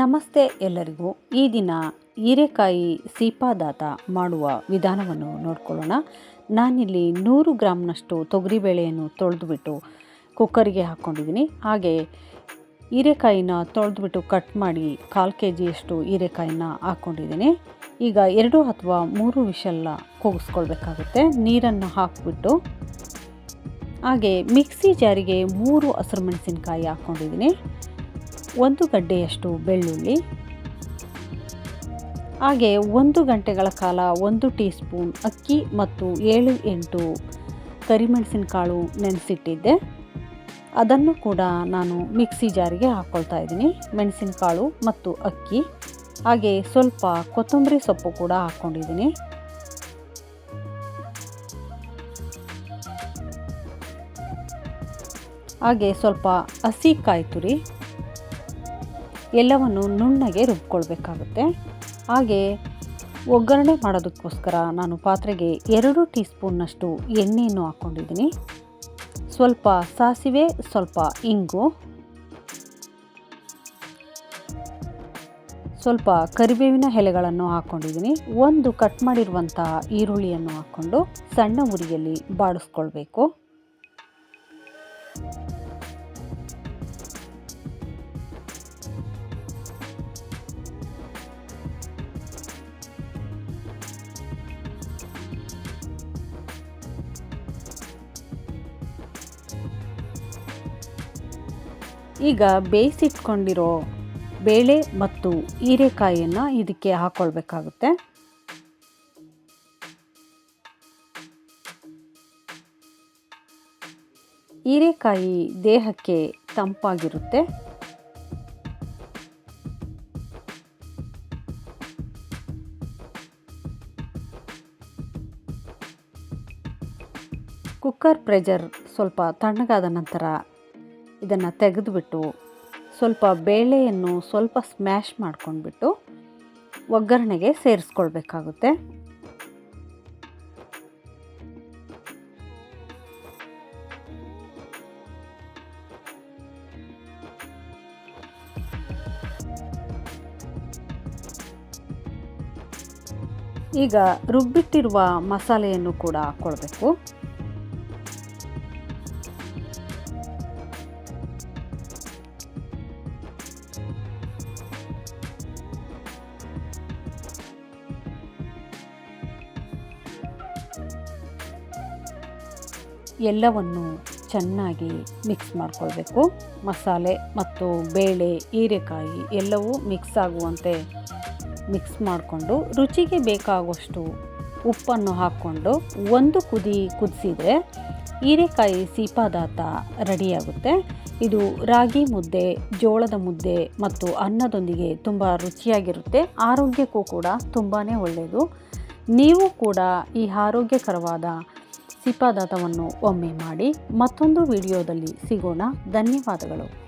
ನಮಸ್ತೆ ಎಲ್ಲರಿಗೂ ಈ ದಿನ ಹೀರೆಕಾಯಿ ಸೀಪಾದಾತ ಮಾಡುವ ವಿಧಾನವನ್ನು ನೋಡ್ಕೊಳ್ಳೋಣ. ನಾನಿಲ್ಲಿ ನೂರು ಗ್ರಾಮ್ನಷ್ಟು ತೊಗರಿಬೇಳೆಯನ್ನು ತೊಳೆದುಬಿಟ್ಟು ಕುಕ್ಕರಿಗೆ ಹಾಕ್ಕೊಂಡಿದ್ದೀನಿ. ಹಾಗೆ ಹೀರೆಕಾಯಿನ ತೊಳೆದುಬಿಟ್ಟು ಕಟ್ ಮಾಡಿ ಕಾಲು ಕೆ ಜಿಯಷ್ಟು ಹೀರೆಕಾಯಿನ ಹಾಕ್ಕೊಂಡಿದ್ದೀನಿ. ಈಗ ಎರಡು ಅಥವಾ ಮೂರು ವಿಷಲ್ಲ ಕೂಗಿಸ್ಕೊಳ್ಬೇಕಾಗುತ್ತೆ. ನೀರನ್ನು ಹಾಕಿಬಿಟ್ಟು ಹಾಗೆ ಮಿಕ್ಸಿ ಜಾರಿಗೆ ಮೂರು ಹಸಿರು ಮೆಣಸಿನ್ಕಾಯಿ ಹಾಕ್ಕೊಂಡಿದ್ದೀನಿ. ಒಂದು ಗಡ್ಡೆಯಷ್ಟು ಬೆಳ್ಳುಳ್ಳಿ, ಹಾಗೆ ಒಂದು ಗಂಟೆಗಳ ಕಾಲ ಒಂದು ಟೀ ಸ್ಪೂನ್ ಅಕ್ಕಿ ಮತ್ತು ಏಳು ಎಂಟು ಕರಿಮೆಣಸಿನಕಾಳು ನೆನೆಸಿಟ್ಟಿದ್ದೆ. ಅದನ್ನು ಕೂಡ ನಾನು ಮಿಕ್ಸಿ ಜಾರಿಗೆ ಹಾಕ್ಕೊಳ್ತಾ ಇದ್ದೀನಿ. ಮೆಣಸಿನಕಾಳು ಮತ್ತು ಅಕ್ಕಿ, ಹಾಗೆ ಸ್ವಲ್ಪ ಕೊತ್ತಂಬರಿ ಸೊಪ್ಪು ಕೂಡ ಹಾಕ್ಕೊಂಡಿದ್ದೀನಿ ಹಾಗೆ ಸ್ವಲ್ಪ ಹಸಿ ಕಾಯಿ ತುರಿ ಎಲ್ಲವನ್ನು ನುಣ್ಣಗೆ ರುಬ್ಕೊಳ್ಬೇಕಾಗುತ್ತೆ. ಹಾಗೆ ಒಗ್ಗರಣೆ ಮಾಡೋದಕ್ಕೋಸ್ಕರ ನಾನು ಪಾತ್ರೆಗೆ ಎರಡು ಟೀ ಸ್ಪೂನ್ನಷ್ಟು ಎಣ್ಣೆಯನ್ನು ಹಾಕ್ಕೊಂಡಿದ್ದೀನಿ. ಸ್ವಲ್ಪ ಸಾಸಿವೆ, ಸ್ವಲ್ಪ ಇಂಗು. ಸ್ವಲ್ಪ ಕರಿಬೇವಿನ ಎಲೆಗಳನ್ನು ಹಾಕ್ಕೊಂಡಿದ್ದೀನಿ. ಒಂದು ಕಟ್ ಮಾಡಿರುವಂತಹ ಈರುಳ್ಳಿಯನ್ನು ಹಾಕ್ಕೊಂಡು ಸಣ್ಣ ಉರಿಯಲ್ಲಿ ಬಾಡಿಸ್ಕೊಳ್ಬೇಕು. ಈಗ ಬೇಯಿಸಿಟ್ಕೊಂಡಿರೋ ಬೇಳೆ ಮತ್ತು ಹೀರೆಕಾಯಿಯನ್ನು ಇದಕ್ಕೆ ಹಾಕ್ಕೊಳ್ಬೇಕಾಗುತ್ತೆ ಹೀರೆಕಾಯಿ ದೇಹಕ್ಕೆ ತಂಪಾಗಿರುತ್ತೆ. ಕುಕ್ಕರ್ ಪ್ರೆಜರ್ ಸ್ವಲ್ಪ ತಣ್ಣಗಾದ ನಂತರ ಇದನ್ನು ತೆಗೆದುಬಿಟ್ಟು ಸ್ವಲ್ಪ ಬೇಳೆಯನ್ನು ಸ್ವಲ್ಪ ಸ್ಮ್ಯಾಶ್ ಮಾಡ್ಕೊಂಡ್ಬಿಟ್ಟು ಒಗ್ಗರಣೆಗೆ ಸೇರಿಸ್ಕೊಳ್ಬೇಕಾಗುತ್ತೆ. ಈಗ ರುಬ್ಬಿಟ್ಟಿರುವ ಮಸಾಲೆಯನ್ನು ಕೂಡ ಹಾಕ್ಕೊಳ್ಬೇಕು. ಎಲ್ಲವನ್ನು ಚೆನ್ನಾಗಿ ಮಿಕ್ಸ್ ಮಾಡಿಕೊಳ್ಬೇಕು. ಮಸಾಲೆ ಮತ್ತು ಬೇಳೆ, ಹೀರೆಕಾಯಿ ಎಲ್ಲವೂ ಮಿಕ್ಸ್ ಆಗುವಂತೆ ಮಿಕ್ಸ್ ಮಾಡಿಕೊಂಡು ರುಚಿಗೆ ಬೇಕಾಗುವಷ್ಟು ಉಪ್ಪನ್ನು ಹಾಕ್ಕೊಂಡು ಒಂದು ಕುದಿ ಕುದಿಸಿದರೆ ಹೀರೆಕಾಯಿ ಸೀಪಾದಾತ ರೆಡಿಯಾಗುತ್ತೆ. ಇದು ರಾಗಿ ಮುದ್ದೆ, ಜೋಳದ ಮುದ್ದೆ ಮತ್ತು ಅನ್ನದೊಂದಿಗೆ ತುಂಬ ರುಚಿಯಾಗಿರುತ್ತೆ. ಆರೋಗ್ಯಕ್ಕೂ ಕೂಡ ತುಂಬಾ ಒಳ್ಳೆಯದು. ನೀವು ಕೂಡ ಈ ಆರೋಗ್ಯಕರವಾದ ಸಿಪಾದಾತವನ್ನು ಒಮ್ಮೆ ಮಾಡಿ ಮತ್ತೊಂದು ವಿಡಿಯೋದಲ್ಲಿ ಸಿಗೋಣ. ಧನ್ಯವಾದಗಳು.